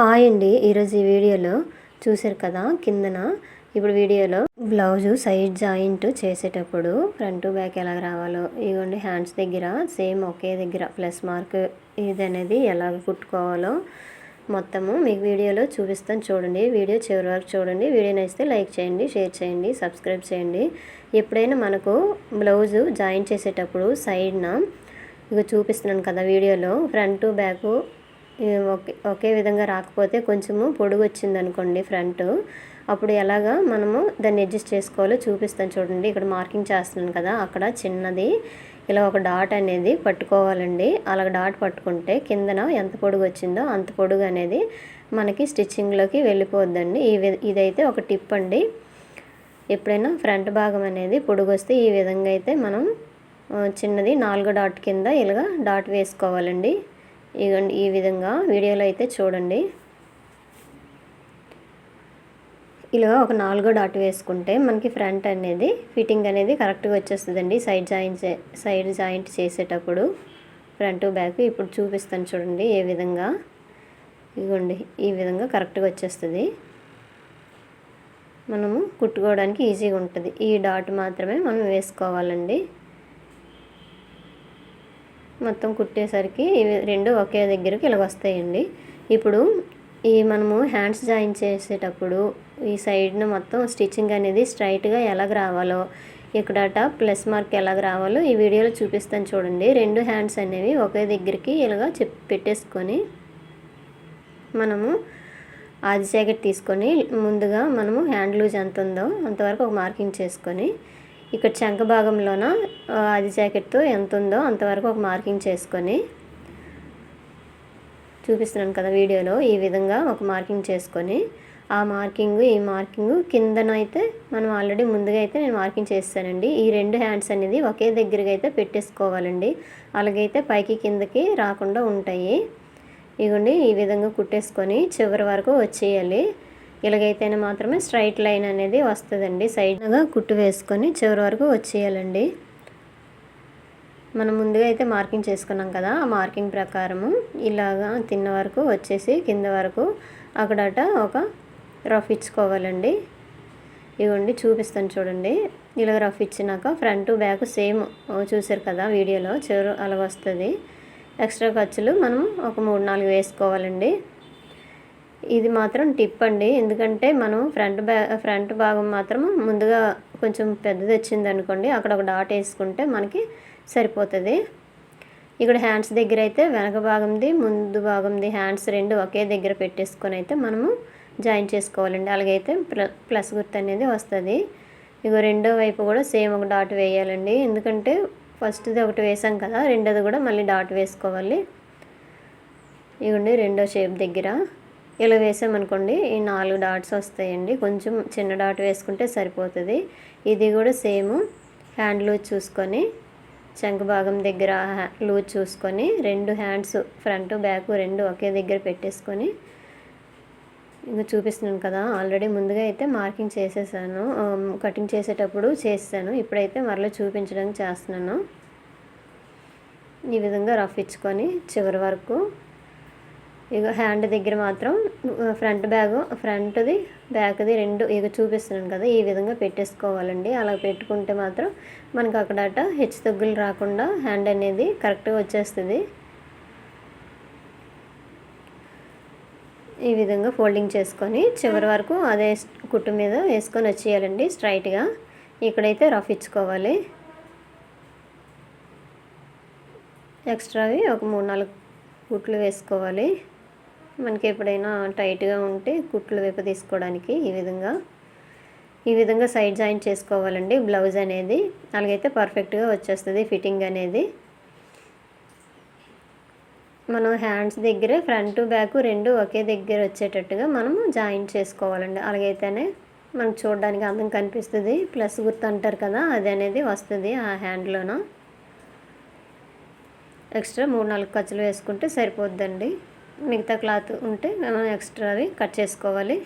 Hi అండి. ఈరోజు ఈ వీడియోలో చూసారు కదా కిందన ఇప్పుడు వీడియోలో బ్లౌజు సైడ్ జాయింట్ చేసేటప్పుడు ఫ్రంట్ బ్యాక్ ఎలా రావాలో ఇవ్వండి హ్యాండ్స్ దగ్గర సేమ్ ఒకే దగ్గర ప్లస్ మార్క్ ఇది అనేది ఎలా కుట్టుకోవాలో మొత్తము మీకు వీడియోలో చూపిస్తాను చూడండి. వీడియో చివరి వరకు చూడండి. వీడియో నచ్చితే లైక్ చేయండి షేర్ చేయండి సబ్స్క్రైబ్ చేయండి. ఎప్పుడైనా మనకు బ్లౌజు జాయిన్ చేసేటప్పుడు సైడ్న ఇక చూపిస్తున్నాను కదా వీడియోలో ఫ్రంట్ బ్యాక్ ఒకే ఒకే విధంగా రాకపోతే కొంచెము పొడుగు వచ్చింది అనుకోండి ఫ్రంట్. అప్పుడు ఎలాగా మనము దాన్ని అడ్జస్ట్ చేసుకోవాలో చూపిస్తాను చూడండి. ఇక్కడ మార్కింగ్ చేస్తున్నాను కదా అక్కడ చిన్నది. ఇలా ఒక డాట్ అనేది పట్టుకోవాలండి. అలా డాట్ పట్టుకుంటే కిందన ఎంత పొడుగు వచ్చిందో అంత పొడుగు అనేది మనకి స్టిచ్చింగ్లోకి వెళ్ళిపోద్దండి. ఈ ఇదైతే ఒక టిప్ అండి. ఎప్పుడైనా ఫ్రంట్ భాగం అనేది పొడుగు వస్తే ఈ విధంగా అయితే మనం చిన్నది నాలుగో డాట్ కింద ఇలాగ డాట్ వేసుకోవాలండి. ఇగోండి ఈ విధంగా వీడియోలో అయితే చూడండి. ఇలా ఒక నాలుగో డాట్ వేసుకుంటే మనకి ఫ్రంట్ అనేది ఫిట్టింగ్ అనేది కరెక్ట్గా వచ్చేస్తుందండి. సైడ్ జాయింట్ సైడ్ జాయింట్ చేసేటప్పుడు ఫ్రంట్ బ్యాక్ ఇప్పుడు చూపిస్తాను చూడండి ఏ విధంగా. ఇదిగోండి ఈ విధంగా కరెక్ట్గా వచ్చేస్తుంది. మనము కుట్టుకోవడానికి ఈజీగా ఉంటుంది. ఈ డాట్ మాత్రమే మనం వేసుకోవాలండి. మొత్తం కుట్టేసరికి ఇవి రెండు ఒకే దగ్గరికి ఇలా వస్తాయండి. ఇప్పుడు ఈ మనము హ్యాండ్స్ జాయిన్ చేసేటప్పుడు ఈ సైడ్ను మొత్తం స్టిచ్చింగ్ అనేది స్ట్రైట్గా ఎలాగ రావాలో ఇక్కడ టాప్ ప్లస్ మార్క్ ఎలాగ రావాలో ఈ వీడియోలో చూపిస్తాను చూడండి. రెండు హ్యాండ్స్ అనేవి ఒకే దగ్గరికి ఇలాగ చెప్ పెట్టేసుకొని మనము ఆది జాకెట్ తీసుకొని ముందుగా మనము హ్యాండ్ లూజ్ ఎంత ఉందో అంతవరకు ఒక మార్కింగ్ చేసుకొని ఇక్కడ చంక భాగంలోన అది జాకెట్తో ఎంత ఉందో అంతవరకు ఒక మార్కింగ్ చేసుకొని చూపిస్తున్నాను కదా వీడియోలో ఈ విధంగా ఒక మార్కింగ్ చేసుకొని. ఆ మార్కింగ్ ఈ మార్కింగ్ కిందనైతే మనం ఆల్రెడీ ముందుగా అయితే నేను మార్కింగ్ చేస్తానండి. ఈ రెండు హ్యాండ్స్ అనేది ఒకే దగ్గరగా అయితే పెట్టేసుకోవాలండి. అలాగైతే పైకి కిందకి రాకుండా ఉంటాయి. ఇగోండి ఈ విధంగా కుట్టేసుకొని చివరి వరకు వచ్చేయాలి. ఇలాగైతేనే మాత్రమే స్ట్రైట్ లైన్ అనేది వస్తుందండి. సైడ్గా కుట్టు వేసుకొని చివరి వరకు వచ్చేయాలండి. మనం ముందుగా అయితే మార్కింగ్ చేసుకున్నాం కదా ఆ మార్కింగ్ ప్రకారము ఇలాగా తిన్న వరకు వచ్చేసి కింద వరకు అక్కడట ఒక రఫ్ ఇచ్చుకోవాలండి. ఇవ్వండి చూపిస్తాను చూడండి. ఇలా రఫ్ ఇచ్చినాక ఫ్రంట్ బ్యాక్ సేమ్ చూసారు కదా వీడియోలో చివరి అలా వస్తుంది. ఎక్స్ట్రా ఖర్చులు మనం ఒక మూడు నాలుగు వేసుకోవాలండి. ఇది మాత్రం టిప్ అండి. ఎందుకంటే మనం ఫ్రంట్ బ్యా ఫ్రంట్ భాగం మాత్రం ముందుగా కొంచెం పెద్దది వచ్చింది అనుకోండి అక్కడ ఒక డాట్ వేసుకుంటే మనకి సరిపోతుంది. ఇక్కడ హ్యాండ్స్ దగ్గర అయితే వెనక భాగంది ముందు భాగంది హ్యాండ్స్ రెండు ఒకే దగ్గర పెట్టేసుకొని అయితే మనము జాయిన్ చేసుకోవాలండి. అలాగైతే ప్ల ప్లస్ గుర్తు అనేది వస్తుంది. ఇగో రెండో వైపు కూడా సేమ్ ఒక డాట్ వేయాలండి. ఎందుకంటే ఫస్ట్ది ఒకటి వేసాం కదా రెండోది కూడా మళ్ళీ డాట్ వేసుకోవాలి. ఇగోండి రెండో షేప్ దగ్గర. ఇలా వేసామనుకోండి ఈ నాలుగు డాట్స్ వస్తాయండి. కొంచెం చిన్న డాట్ వేసుకుంటే సరిపోతుంది. ఇది కూడా సేమ్. హ్యాండ్ లూజ్ చూసుకొని చంక భాగం దగ్గర లూజ్ చూసుకొని రెండు హ్యాండ్స్ ఫ్రంట్ బ్యాక్ రెండు ఒకే దగ్గర పెట్టేసుకొని ఇంకా చూపిస్తున్నాను కదా ఆల్రెడీ ముందుగా అయితే మార్కింగ్ చేసేసాను. కటింగ్ చేసేటప్పుడు చేసాను ఇప్పుడైతే మరలా చూపించడానికి చేస్తున్నాను. ఈ విధంగా రఫ్ ఇచ్చుకొని చివరి వరకు ఇక హ్యాండ్ దగ్గర మాత్రం ఫ్రంట్ బ్యాగ్ ఫ్రంట్ది బ్యాక్ది రెండు ఇక చూపిస్తున్నాను కదా ఈ విధంగా పెట్టేసుకోవాలండి. అలా పెట్టుకుంటే మాత్రం మనకు అక్కడట హెచ్చు తగ్గులు రాకుండా హ్యాండ్ అనేది కరెక్ట్గా వచ్చేస్తుంది. ఈ విధంగా ఫోల్డింగ్ చేసుకొని చివరి వరకు అదే కుట్టు మీద వేసుకొని వచ్చేయాలండి స్ట్రైట్గా ఇక్కడైతే రఫ్ ఇచ్చుకోవాలి. ఎక్స్ట్రావి ఒక మూడు నాలుగు కుట్లు వేసుకోవాలి. మనకి ఎప్పుడైనా టైట్గా ఉంటే కుట్లు వైపు తీసుకోవడానికి ఈ విధంగా. ఈ విధంగా సైడ్ జాయింట్ చేసుకోవాలండి. బ్లౌజ్ అనేది అలాగైతే పర్ఫెక్ట్గా వచ్చేస్తుంది ఫిట్టింగ్ అనేది. మనం హ్యాండ్స్ దగ్గరే ఫ్రంట్ బ్యాక్ రెండు ఒకే దగ్గర వచ్చేటట్టుగా మనము జాయింట్ చేసుకోవాలండి. అలాగైతేనే మనకు చూడడానికి అందం కనిపిస్తుంది. ప్లస్ గుర్తు అంటారు కదా అది అనేది వస్తుంది ఆ హ్యాండ్లోనూ. ఎక్స్ట్రా మూడు నాలుగు ఖర్చులు వేసుకుంటే సరిపోద్దండి. మిగతా క్లాత్ ఉంటే మనం ఎక్స్ట్రావి కట్ చేసుకోవాలి.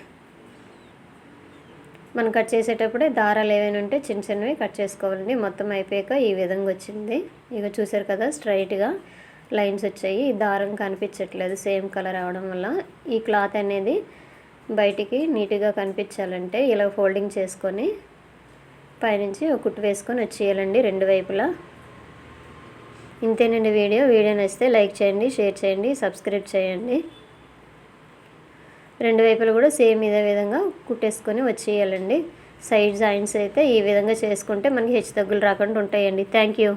మనం కట్ చేసేటప్పుడే దారాలు ఏవైనా ఉంటే చిన్న చిన్నవి కట్ చేసుకోవాలండి. మొత్తం అయిపోయాక ఈ విధంగా వచ్చింది. ఇక చూసారు కదా స్ట్రైట్గా లైన్స్ వచ్చాయి. దారం కనిపించట్లేదు సేమ్ కలర్ అవడం వల్ల. ఈ క్లాత్ అనేది బయటికి నీట్గా కనిపించాలంటే ఇలా ఫోల్డింగ్ చేసుకొని పైనుంచి ఒక కుట్టు వేసుకొని వచ్చేయాలండి రెండు వైపులా. ఇంతేనండి వీడియో. వీడియో నచ్చితే లైక్ చేయండి షేర్ చేయండి సబ్స్క్రైబ్ చేయండి. రెండు వైపులు కూడా సేమ్ ఇదే విధంగా కుట్టేసుకొని వచ్చేయాలండి. సైడ్ జాయింట్స్ అయితే ఈ విధంగా చేసుకుంటే మనకి హెచ్చు తగ్గులు రాకుండా ఉంటాయండి. Thank you.